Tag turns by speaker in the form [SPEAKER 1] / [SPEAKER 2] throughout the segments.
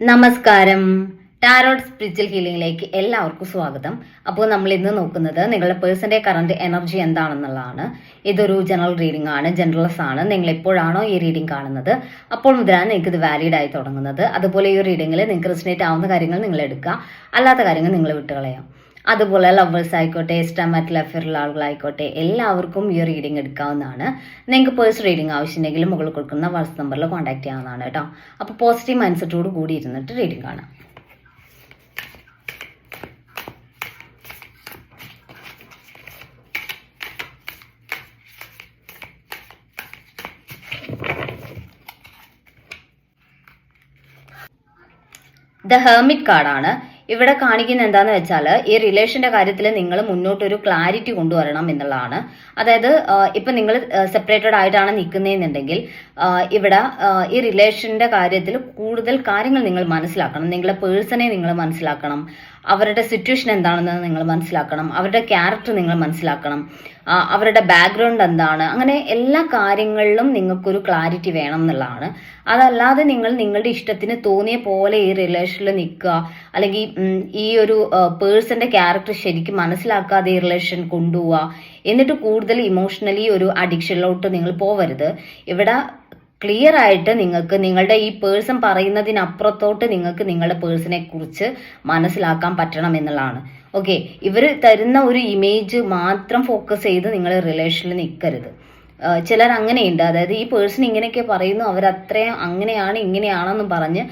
[SPEAKER 1] നമസ്കാരം. Tarot spiritual ഹീലിംഗിലേക്ക് എല്ലാവർക്കും സ്വാഗതം. അപ്പോൾ നമ്മൾ ഇന്ന് നോക്കുന്നത് നിങ്ങളുടെ പേഴ്സന്റെ കറണ്ട് എനർജി എന്താണെന്നുള്ളതാണ്. ഇതൊരു ജനറൽ റീഡിംഗ് ആണ് ജനറൽസ് ആണ്. നിങ്ങൾ എപ്പോഴാണോ ഈ റീഡിംഗ് കാണുന്നത് അപ്പോൾ മുതലാണ് നിങ്ങൾക്ക് ഇത് വാലിഡ് ആയി തുടങ്ങുന്നത്. അതുപോലെ ഈ റീഡിംഗിൽ നിങ്ങൾക്ക് റിസനേറ്റ് ആവുന്ന കാര്യങ്ങൾ നിങ്ങൾ എടുക്കുക. അല്ലാത്ത കാര്യങ്ങൾ നിങ്ങൾ വിട്ടുകളയാം. അതുപോലെ ലവേഴ്സ് ആയിക്കോട്ടെ ഇഷ്ടമറ്റ് ലഫിലുള്ള ആളുകളായിക്കോട്ടെ എല്ലാവർക്കും ഈ റീഡിംഗ് എടുക്കാവുന്നതാണ്. നിങ്ങൾക്ക് പേഴ്സ് റീഡിംഗ് ആവശ്യമുണ്ടെങ്കിൽ മുകളിൽ കൊടുക്കുന്ന വാട്സ് നമ്പറിൽ കോൺടാക്ട് ചെയ്യാവുന്നതാണ് കേട്ടോ. അപ്പോൾ പോസിറ്റീവ് മൈൻഡ് സെറ്റോട് കൂടി ഇരുന്നിട്ട് റീഡിംഗ് കാണാം. ദ ഹെർമിറ്റ് കാർഡാണ് ഇവിടെ കാണിക്കുന്ന എന്താന്ന് വെച്ചാൽ ഈ റിലേഷന്റെ കാര്യത്തിൽ നിങ്ങൾ മുന്നോട്ടൊരു ക്ലാരിറ്റി കൊണ്ടുവരണം എന്നുള്ളതാണ്. അതായത് ഇപ്പം നിങ്ങൾ സെപ്പറേറ്റഡ് ആയിട്ടാണ് നിൽക്കുന്നതെന്നുണ്ടെങ്കിൽ ഇവിടെ ഈ റിലേഷന്റെ കാര്യത്തിൽ കൂടുതൽ കാര്യങ്ങൾ നിങ്ങൾ മനസ്സിലാക്കണം. നിങ്ങളുടെ പേഴ്സണെ നിങ്ങൾ മനസ്സിലാക്കണം. അവരുടെ സിറ്റുവേഷൻ എന്താണെന്ന് നിങ്ങൾ മനസ്സിലാക്കണം. അവരുടെ ക്യാരക്ടർ നിങ്ങൾ മനസ്സിലാക്കണം. അവരുടെ ബാക്ക്ഗ്രൗണ്ട് എന്താണ്? അങ്ങനെ എല്ലാ കാര്യങ്ങളിലും നിങ്ങൾക്കൊരു ക്ലാരിറ്റി വേണം എന്നുള്ളതാണ്. അതല്ലാതെ നിങ്ങൾ നിങ്ങളുടെ ഇഷ്ടത്തിന് തോന്നിയ പോലെ ഈ റിലേഷനിൽ നിൽക്കുക. അല്ലെങ്കിൽ ഈ ഒരു പേഴ്സന്റെ ക്യാരക്ടർ ശരിക്കും മനസ്സിലാക്കാതെ ഈ റിലേഷൻ കൊണ്ടുപോവുക. എന്നിട്ട് കൂടുതൽ ഇമോഷണലി ഒരു അഡിക്ഷനിലോട്ട് നിങ്ങൾ പോവരുത്. ഇവിടെ ക്ലിയർ ആയിട്ട് നിങ്ങൾക്ക് നിങ്ങളുടെ ഈ പേഴ്സൺ പറയുന്നതിനപ്പുറത്തോട്ട് നിങ്ങൾക്ക് നിങ്ങളുടെ പേഴ്സണെ കുറിച്ച് മനസ്സിലാക്കാൻ പറ്റണം എന്നുള്ളതാണ്. ഓക്കെ ഇവർ തരുന്ന ഒരു ഇമേജ് മാത്രം ഫോക്കസ് ചെയ്ത് നിങ്ങൾ റിലേഷനിൽ നിൽക്കരുത് ചിലർ അങ്ങനെയുണ്ട്. അതായത് ഈ പേഴ്സൺ ഇങ്ങനെയൊക്കെ പറയുന്നു അവരത്രയും അങ്ങനെയാണ് ഇങ്ങനെയാണെന്ന് പറഞ്ഞ്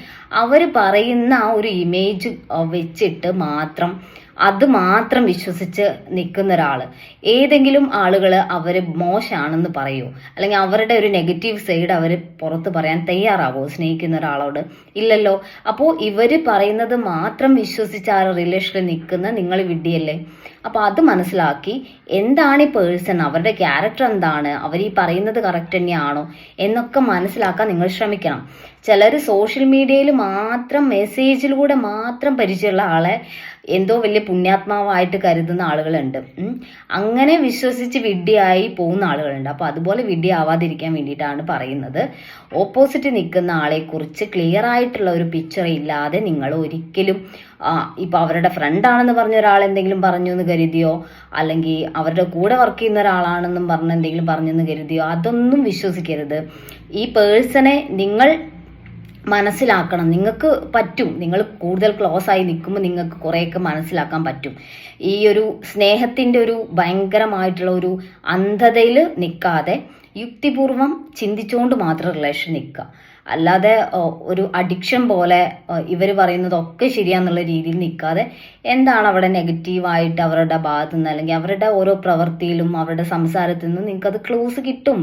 [SPEAKER 1] അവർ പറയുന്ന ആ ഒരു ഇമേജ് വെച്ചിട്ട് മാത്രം അത് മാത്രം വിശ്വസിച്ച് നിൽക്കുന്ന ഒരാൾ ഏതെങ്കിലും ആളുകൾ അവർ മോശമാണെന്ന് പറയൂ. അല്ലെങ്കിൽ അവരുടെ ഒരു നെഗറ്റീവ് സൈഡ് അവർ പുറത്ത് പറയാൻ തയ്യാറാവോ സ്നേഹിക്കുന്ന ഒരാളോട്? ഇല്ലല്ലോ. അപ്പോൾ ഇവർ പറയുന്നത് മാത്രം വിശ്വസിച്ച് ആ റിലേഷനിൽ നിൽക്കുന്ന നിങ്ങൾ വിഡ്ഢിയല്ലേ? അപ്പോൾ അത് മനസ്സിലാക്കി എന്താണ് ഈ പേഴ്സൺ അവരുടെ ക്യാരക്ടർ എന്താണ്? അവർ ഈ പറയുന്നത് കറക്റ്റ് തന്നെയാണോ? എന്നൊക്കെ മനസ്സിലാക്കാൻ നിങ്ങൾ ശ്രമിക്കണം. ചിലർ സോഷ്യൽ മീഡിയയിൽ മാത്രം മെസ്സേജിലൂടെ മാത്രം പരിചയമുള്ള ആളെ എന്തോ വലിയ പുണ്യാത്മാവായിട്ട് കരുതുന്ന ആളുകളുണ്ട്. അങ്ങനെ വിശ്വസിച്ച് വിഡ്ഢിയായി പോകുന്ന ആളുകളുണ്ട്. അപ്പോൾ അതുപോലെ വിഡ്ഢിയാവാതിരിക്കാൻ വേണ്ടിയിട്ടാണ് പറയുന്നത്. ഓപ്പോസിറ്റ് നിൽക്കുന്ന ആളെക്കുറിച്ച് ക്ലിയർ ആയിട്ടുള്ള ഒരു പിക്ചർ ഇല്ലാതെ നിങ്ങൾ ഒരിക്കലും ഇപ്പൊ അവരുടെ ഫ്രണ്ടാണെന്ന് പറഞ്ഞ ഒരാൾ എന്തെങ്കിലും പറഞ്ഞു എന്ന് കരുതിയോ? അല്ലെങ്കിൽ അവരുടെ കൂടെ വർക്ക് ചെയ്യുന്ന ഒരാളാണെന്നും പറഞ്ഞ് എന്തെങ്കിലും പറഞ്ഞെന്ന് കരുതിയോ? അതൊന്നും വിശ്വസിക്കരുത്. ഈ പേഴ്സണെ നിങ്ങൾ മനസ്സിലാക്കണം. നിങ്ങൾക്ക് പറ്റും. നിങ്ങൾ കൂടുതൽ ക്ലോസ് ആയി നിൽക്കുമ്പോൾ നിങ്ങൾക്ക് കുറേയൊക്കെ മനസ്സിലാക്കാൻ പറ്റും. ഈ ഒരു സ്നേഹത്തിന്റെ ഒരു ഭയങ്കരമായിട്ടുള്ള ഒരു അന്ധതയിൽ നിൽക്കാതെ യുക്തിപൂർവം ചിന്തിച്ചുകൊണ്ട് മാത്രം റിലേഷൻ നിൽക്കുക. അല്ലാതെ ഒരു അഡിക്ഷൻ പോലെ ഇവർ പറയുന്നതൊക്കെ ശരിയാന്നുള്ള രീതിയിൽ നിൽക്കാതെ എന്താണ് അവിടെ നെഗറ്റീവായിട്ട് അവരുടെ ഭാഗത്തു നിന്ന് അല്ലെങ്കിൽ അവരുടെ ഓരോ പ്രവൃത്തിയിലും അവരുടെ സംസാരത്തിൽ നിന്നും നിങ്ങൾക്കത് ക്ലോസ് കിട്ടും.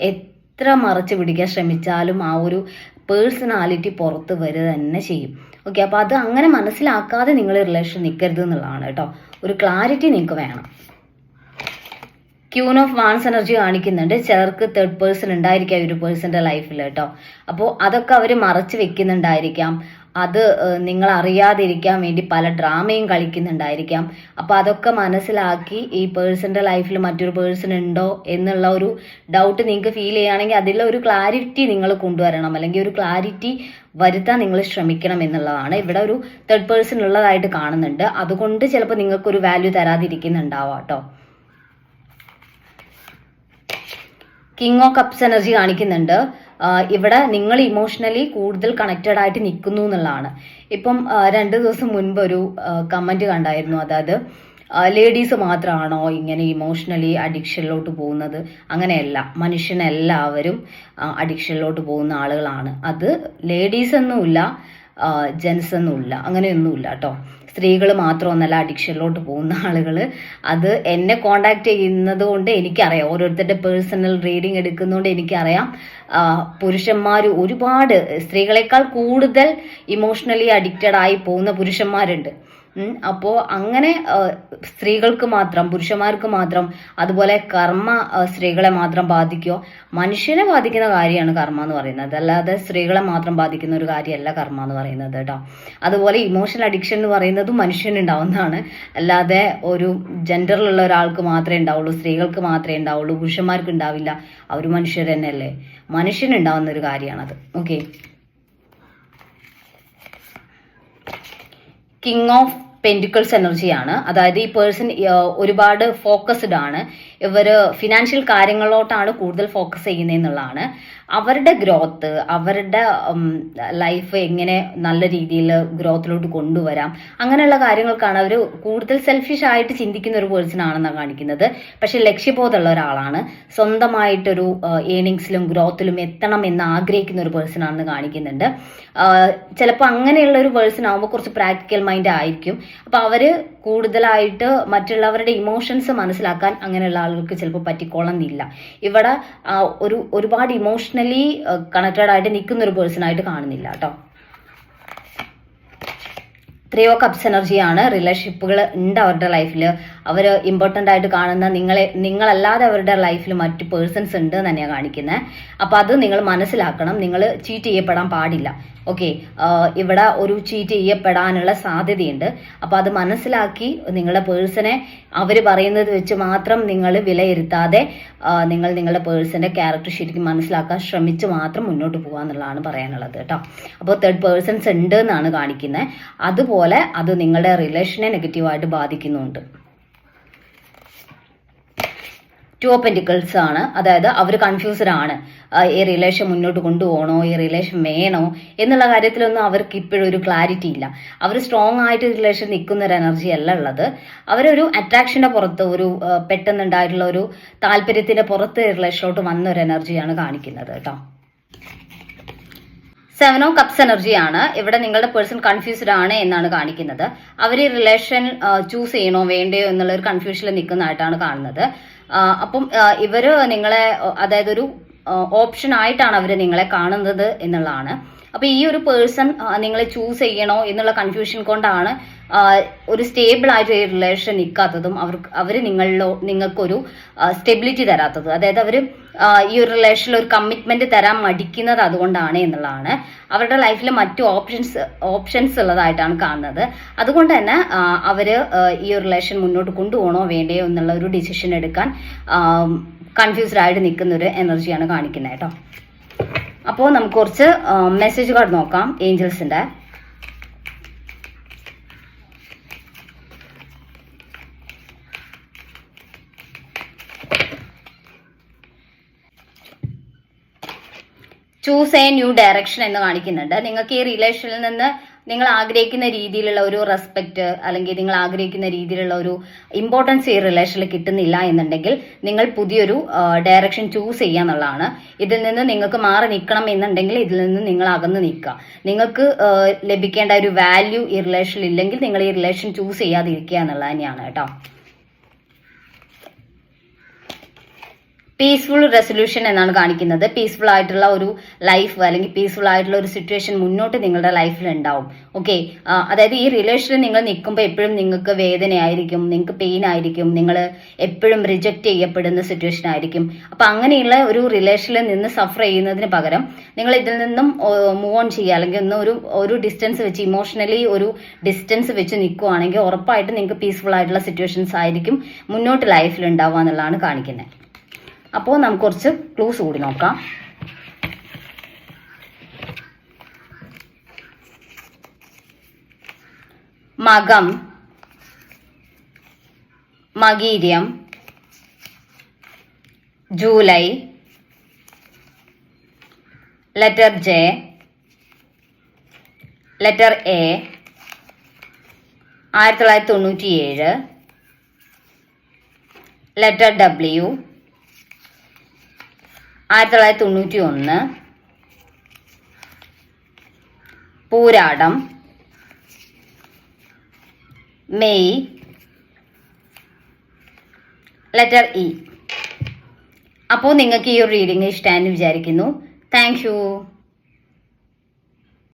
[SPEAKER 1] എത്ര മറച്ചു പിടിക്കാൻ ശ്രമിച്ചാലും ആ ഒരു പേഴ്സണാലിറ്റി പുറത്ത് വരിക തന്നെ ചെയ്യും. ഓക്കെ അപ്പോൾ അത് അങ്ങനെ മനസ്സിലാക്കാതെ നിങ്ങൾ റിലേഷൻ നിൽക്കരുത് എന്നുള്ളതാണ് കേട്ടോ. ഒരു ക്ലാരിറ്റി നിങ്ങൾക്ക് വേണം. ക്യൂൺ ഓഫ് വാൺസ് എനർജി കാണിക്കുന്നുണ്ട്. ചിലർക്ക് തേർഡ് പേഴ്സൺ ഉണ്ടായിരിക്കാം ഒരു പേഴ്സന്റെ ലൈഫിൽ കേട്ടോ. അപ്പോൾ അതൊക്കെ അവർ മറച്ചു വെക്കുന്നുണ്ടായിരിക്കാം. അത് നിങ്ങൾ അറിയാതിരിക്കാൻ വേണ്ടി പല ഡ്രാമയും കളിക്കുന്നുണ്ടായിരിക്കാം. അപ്പോൾ അതൊക്കെ മനസ്സിലാക്കി ഈ പേഴ്സന്റെ ലൈഫിൽ മറ്റൊരു പേഴ്സൺ ഉണ്ടോ എന്നുള്ള ഒരു ഡൗട്ട് നിങ്ങൾക്ക് ഫീൽ ചെയ്യുകയാണെങ്കിൽ അതിലുള്ള ഒരു ക്ലാരിറ്റി നിങ്ങൾ കൊണ്ടുവരണം. അല്ലെങ്കിൽ ഒരു ക്ലാരിറ്റി വരുത്താൻ നിങ്ങൾ ശ്രമിക്കണം എന്നുള്ളതാണ്. ഇവിടെ ഒരു തേർഡ് പേഴ്സൺ ഉള്ളതായിട്ട് കാണുന്നുണ്ട്. അതുകൊണ്ട് ചിലപ്പോൾ നിങ്ങൾക്കൊരു വാല്യൂ തരാതിരിക്കുന്നുണ്ടാവാം കേട്ടോ. കിങ് ഓഫ് കപ്സ് എനർജി കാണിക്കുന്നുണ്ട്. ഇവിടെ നിങ്ങൾ ഇമോഷണലി കൂടുതൽ കണക്റ്റഡ് ആയിട്ട് നിൽക്കുന്നു എന്നുള്ളതാണ്. ഇപ്പം രണ്ട് ദിവസം മുൻപ് ഒരു കമന്റ് കണ്ടായിരുന്നു. അതായത് ലേഡീസ് മാത്രമാണോ ഇങ്ങനെ ഇമോഷണലി അഡിക്ഷനിലോട്ട് പോകുന്നത്? അങ്ങനെയല്ല. മനുഷ്യനെല്ലാവരും അഡിക്ഷനിലോട്ട് പോകുന്ന ആളുകളാണ്. അത് ലേഡീസ് എന്നുമില്ല ജെൻസ് ഒന്നുമില്ല അങ്ങനെയൊന്നുമില്ല കേട്ടോ സ്ത്രീകൾ മാത്രമൊന്നല്ല അഡിക്ഷനിലോട്ട് പോകുന്ന ആളുകൾ അത് എന്നെ കോണ്ടാക്ട് ചെയ്യുന്നത് കൊണ്ട് എനിക്കറിയാം. ഓരോരുത്തരുടെ പേഴ്സണൽ റീഡിങ് എടുക്കുന്നതുകൊണ്ട് എനിക്കറിയാം. പുരുഷന്മാർ ഒരുപാട് സ്ത്രീകളെക്കാൾ കൂടുതൽ ഇമോഷണലി അഡിക്റ്റഡ് ആയി പോകുന്ന പുരുഷന്മാരുണ്ട്. ഉം, അപ്പോ അങ്ങനെ സ്ത്രീകൾക്ക് മാത്രം പുരുഷന്മാർക്ക് മാത്രം അതുപോലെ കർമ്മ സ്ത്രീകളെ മാത്രം ബാധിക്കോ? മനുഷ്യനെ ബാധിക്കുന്ന കാര്യമാണ് കർമ്മ എന്ന് പറയുന്നത്. അല്ലാതെ സ്ത്രീകളെ മാത്രം ബാധിക്കുന്ന ഒരു കാര്യമല്ല കർമ്മ എന്ന് പറയുന്നത് കേട്ടോ. അതുപോലെ ഇമോഷണൽ അഡിക്ഷൻ എന്ന് പറയുന്നത് മനുഷ്യനുണ്ടാവുന്നതാണ് അല്ലാതെ ഒരു ജെൻഡറിലുള്ള ഒരാൾക്ക് മാത്രമേ ഉണ്ടാവുള്ളൂ സ്ത്രീകൾക്ക് മാത്രമേ ഉണ്ടാവുള്ളൂ പുരുഷന്മാർക്ക് ഉണ്ടാവില്ല. അവർ മനുഷ്യർ തന്നെയല്ലേ. മനുഷ്യനുണ്ടാവുന്ന ഒരു കാര്യമാണത്. ഓക്കെ കിങ് ഓഫ് പെന്റിക്കിൾസ് എനർജിയാണ് അതായത് ഈ പേഴ്സൺ ഒരുപാട് ഫോക്കസ്ഡ് ആണ്. ഇവർ ഫിനാൻഷ്യൽ കാര്യങ്ങളിലോട്ടാണ് കൂടുതൽ ഫോക്കസ് ചെയ്യുന്നതെന്നുള്ളതാണ്. അവരുടെ ഗ്രോത്ത് അവരുടെ ലൈഫ് എങ്ങനെ നല്ല രീതിയിൽ ഗ്രോത്തിലോട്ട് കൊണ്ടുവരാം. അങ്ങനെയുള്ള കാര്യങ്ങൾക്കാണ് അവർ കൂടുതൽ സെൽഫിഷ് ആയിട്ട് ചിന്തിക്കുന്ന ഒരു പേഴ്സൺ ആണെന്നാണ് കാണിക്കുന്നത്. പക്ഷെ ലക്ഷ്യബോധമുള്ള ഒരാളാണ്. സ്വന്തമായിട്ടൊരു ഏണിങ്സിലും ഗ്രോത്തിലും എത്തണം എന്ന് ആഗ്രഹിക്കുന്ന ഒരു പേഴ്സൺ ആണെന്ന് കാണിക്കുന്നുണ്ട്. ചിലപ്പോൾ അങ്ങനെയുള്ള ഒരു പേഴ്സൺ ആകുമ്പോൾ കുറച്ച് പ്രാക്ടിക്കൽ മൈൻഡ് ആയിരിക്കും. അപ്പോൾ അവർ കൂടുതലായിട്ട് മറ്റുള്ളവരുടെ ഇമോഷൻസ് മനസ്സിലാക്കാൻ അങ്ങനെയുള്ള ആളുകൾക്ക് ചിലപ്പോൾ പറ്റിക്കോളന്നില്ല. ഇവിടെ ഒരു ഒരുപാട് ഇമോഷണലി കണക്റ്റഡ് ആയിട്ട് നിൽക്കുന്ന ഒരു പേഴ്സൺ ആയിട്ട് കാണുന്നില്ല കേട്ടോ. ത്രീയോ കപ്സ് എനർജിയാണ് റിലേഷൻഷിപ്പുകൾ ഉണ്ട് അവരുടെ ലൈഫിൽ അവർ ഇമ്പോർട്ടന്റ് ആയിട്ട് കാണുന്ന നിങ്ങളെ നിങ്ങളല്ലാതെ അവരുടെ ലൈഫിൽ മറ്റ് പേഴ്സൺസ് ഉണ്ട് എന്ന് തന്നെയാണ് കാണിക്കുന്നത് അപ്പോൾ അത് നിങ്ങൾ മനസ്സിലാക്കണം. നിങ്ങൾ ചീറ്റ് ചെയ്യപ്പെടാൻ പാടില്ല. ഓക്കെ ഇവിടെ ഒരു ചീറ്റ് ചെയ്യപ്പെടാനുള്ള സാധ്യതയുണ്ട്. അപ്പോൾ അത് മനസ്സിലാക്കി നിങ്ങളുടെ പേഴ്സണെ അവർ പറയുന്നത് വെച്ച് മാത്രം നിങ്ങൾ വിലയിരുത്താതെ നിങ്ങൾ നിങ്ങളുടെ പേഴ്സന്റെ ക്യാരക്ടർ ശരിക്കും മനസ്സിലാക്കാൻ ശ്രമിച്ച് മാത്രം മുന്നോട്ട് പോകുക എന്നുള്ളതാണ് പറയാനുള്ളത് കേട്ടോ. അപ്പോൾ തേർഡ് പേഴ്സൺസ് ഉണ്ട് എന്നാണ് കാണിക്കുന്നത് അതുപോലെ അത് നിങ്ങളുടെ റിലേഷനെ നെഗറ്റീവായിട്ട് ബാധിക്കുന്നുണ്ട്. ടു ഓഫ് പെന്റിക്കിൾസ് ആണ്. അതായത് അവർ കൺഫ്യൂസ്ഡ് ആണ്. ഈ റിലേഷൻ മുന്നോട്ട് കൊണ്ടുപോകണോ? ഈ റിലേഷൻ വേണോ? എന്നുള്ള കാര്യത്തിലൊന്നും അവർക്ക് ഇപ്പോഴും ഒരു ക്ലാരിറ്റി ഇല്ല. അവർ സ്ട്രോങ് ആയിട്ട് റിലേഷൻ നിൽക്കുന്ന ഒരു എനർജി അല്ല ഉള്ളത്. അവരൊരു അട്രാക്ഷന്റെ പുറത്ത് ഒരു പെട്ടെന്നുണ്ടായിട്ടുള്ള ഒരു താല്പര്യത്തിന്റെ പുറത്ത് റിലേഷനിലോട്ട് വന്ന ഒരു എനർജിയാണ് കാണിക്കുന്നത് കേട്ടോ. സെവൻ ഓഫ് കപ്സ് എനർജിയാണ് ഇവിടെ നിങ്ങളുടെ പേഴ്സൺ കൺഫ്യൂസ്ഡ് ആണ് എന്നാണ് കാണിക്കുന്നത്. അവർ ഈ റിലേഷൻ ചൂസ് ചെയ്യണോ വേണ്ടയോ എന്നുള്ള ഒരു കൺഫ്യൂഷനിൽ നിൽക്കുന്നതായിട്ടാണ് കാണുന്നത്. അപ്പം ഇവർ നിങ്ങളെ അതായത് ഒരു ഓപ്ഷൻ ആയിട്ടാണ് അവർ നിങ്ങളെ കാണുന്നത് എന്നുള്ളതാണ്. അപ്പൊ ഈ ഒരു പേഴ്സൺ നിങ്ങളെ ചൂസ് ചെയ്യണോ എന്നുള്ള കൺഫ്യൂഷൻ കൊണ്ടാണ് ഒരു സ്റ്റേബിൾ ആയിട്ട് റിലേഷൻ നിൽക്കാത്തതും അവർക്ക് അവർ നിങ്ങളിലോ നിങ്ങൾക്കൊരു സ്റ്റെബിലിറ്റി തരാത്തത്. അതായത് അവർ ഈ ഒരു റിലേഷനിൽ ഒരു കമ്മിറ്റ്മെന്റ് തരാൻ മടിക്കുന്നത് അതുകൊണ്ടാണ് എന്നുള്ളതാണ്. അവരുടെ ലൈഫിൽ മറ്റു ഓപ്ഷൻസ് ഓപ്ഷൻസ് ഉള്ളതായിട്ടാണ് കാണുന്നത്. അതുകൊണ്ട് തന്നെ അവർ ഈ റിലേഷൻ മുന്നോട്ട് കൊണ്ടുപോകണോ വേണ്ടയോ എന്നുള്ള ഒരു ഡിസിഷൻ എടുക്കാൻ കൺഫ്യൂസ്ഡ് ആയിട്ട് നിൽക്കുന്ന ഒരു എനർജിയാണ് കാണിക്കുന്നത് കേട്ടോ. അപ്പോൾ നമുക്ക് കുറച്ച് മെസ്സേജ് കാർഡ് നോക്കാം ഏഞ്ചൽസിന്റെ ചൂസ് എ ന്യൂ ഡയറക്ഷൻ എന്ന് കാണിക്കുന്നുണ്ട്. നിങ്ങൾക്ക് ഈ റിലേഷനിൽ നിന്ന് നിങ്ങൾ ആഗ്രഹിക്കുന്ന രീതിയിലുള്ള ഒരു റെസ്പെക്ട് അല്ലെങ്കിൽ നിങ്ങൾ ആഗ്രഹിക്കുന്ന രീതിയിലുള്ള ഒരു ഇമ്പോർട്ടൻസ് ഈ റിലേഷനിൽ കിട്ടുന്നില്ല എന്നുണ്ടെങ്കിൽ നിങ്ങൾ പുതിയൊരു ഡയറക്ഷൻ ചൂസ് ചെയ്യുക എന്നുള്ളതാണ്. ഇതിൽ നിന്ന് നിങ്ങൾക്ക് മാറി നിൽക്കണം എന്നുണ്ടെങ്കിൽ ഇതിൽ നിന്ന് നിങ്ങൾ അകന്ന് നിൽക്കുക. നിങ്ങൾക്ക് ലഭിക്കേണ്ട ഒരു വാല്യൂ ഈ റിലേഷനിൽ ഇല്ലെങ്കിൽ നിങ്ങൾ ഈ റിലേഷൻ ചൂസ് ചെയ്യാതിരിക്കുക എന്നുള്ളത് തന്നെയാണ് കേട്ടോ. പീസ്ഫുൾ റെസൊല്യൂഷൻ എന്നാണ് കാണിക്കുന്നത്. പീസ്ഫുൾ ആയിട്ടുള്ള ഒരു ലൈഫ് അല്ലെങ്കിൽ പീസ്ഫുൾ ആയിട്ടുള്ള ഒരു സിറ്റുവേഷൻ മുന്നോട്ട് നിങ്ങളുടെ ലൈഫിൽ ഉണ്ടാവും. ഓക്കെ അതായത് ഈ റിലേഷനിൽ നിങ്ങൾ നിൽക്കുമ്പോൾ എപ്പോഴും നിങ്ങൾക്ക് വേദനയായിരിക്കും നിങ്ങൾക്ക് പെയിൻ ആയിരിക്കും നിങ്ങൾ എപ്പോഴും റിജക്റ്റ് ചെയ്യപ്പെടുന്ന സിറ്റുവേഷൻ ആയിരിക്കും. അപ്പൊ അങ്ങനെയുള്ള ഒരു റിലേഷനിൽ നിന്ന് സഫർ ചെയ്യുന്നതിന് പകരം നിങ്ങൾ ഇതിൽ നിന്നും മൂവ് ഓൺ ചെയ്യുക. അല്ലെങ്കിൽ ഒന്ന് ഒരു ഒരു ഡിസ്റ്റൻസ് വെച്ച് ഇമോഷണലി ഒരു ഡിസ്റ്റൻസ് വെച്ച് നിൽക്കുവാണെങ്കിൽ ഉറപ്പായിട്ട് നിങ്ങൾക്ക് പീസ്ഫുൾ ആയിട്ടുള്ള സിറ്റുവേഷൻസ് ആയിരിക്കും മുന്നോട്ട് ലൈഫിൽ ഉണ്ടാവുക എന്നുള്ളതാണ് കാണിക്കുന്നത്. അപ്പോൾ നമുക്ക് കുറച്ച് ക്ലൂസ് കൂടി നോക്കാം. മകം മകീര്യം July letter J letter A ആയിരത്തി തൊള്ളായിരത്തി തൊണ്ണൂറ്റിയേഴ് ലെറ്റർ ഡബ്ല്യു ആയിരത്തി തൊള്ളായിരത്തി തൊണ്ണൂറ്റി ഒന്ന് പൂരാടം. മെയ്. Letter E. അപ്പോൾ നിങ്ങൾക്ക് ഈ ഒരു റീഡിംഗ് ഇഷ്ടമായെന്ന് വിചാരിക്കുന്നു. താങ്ക്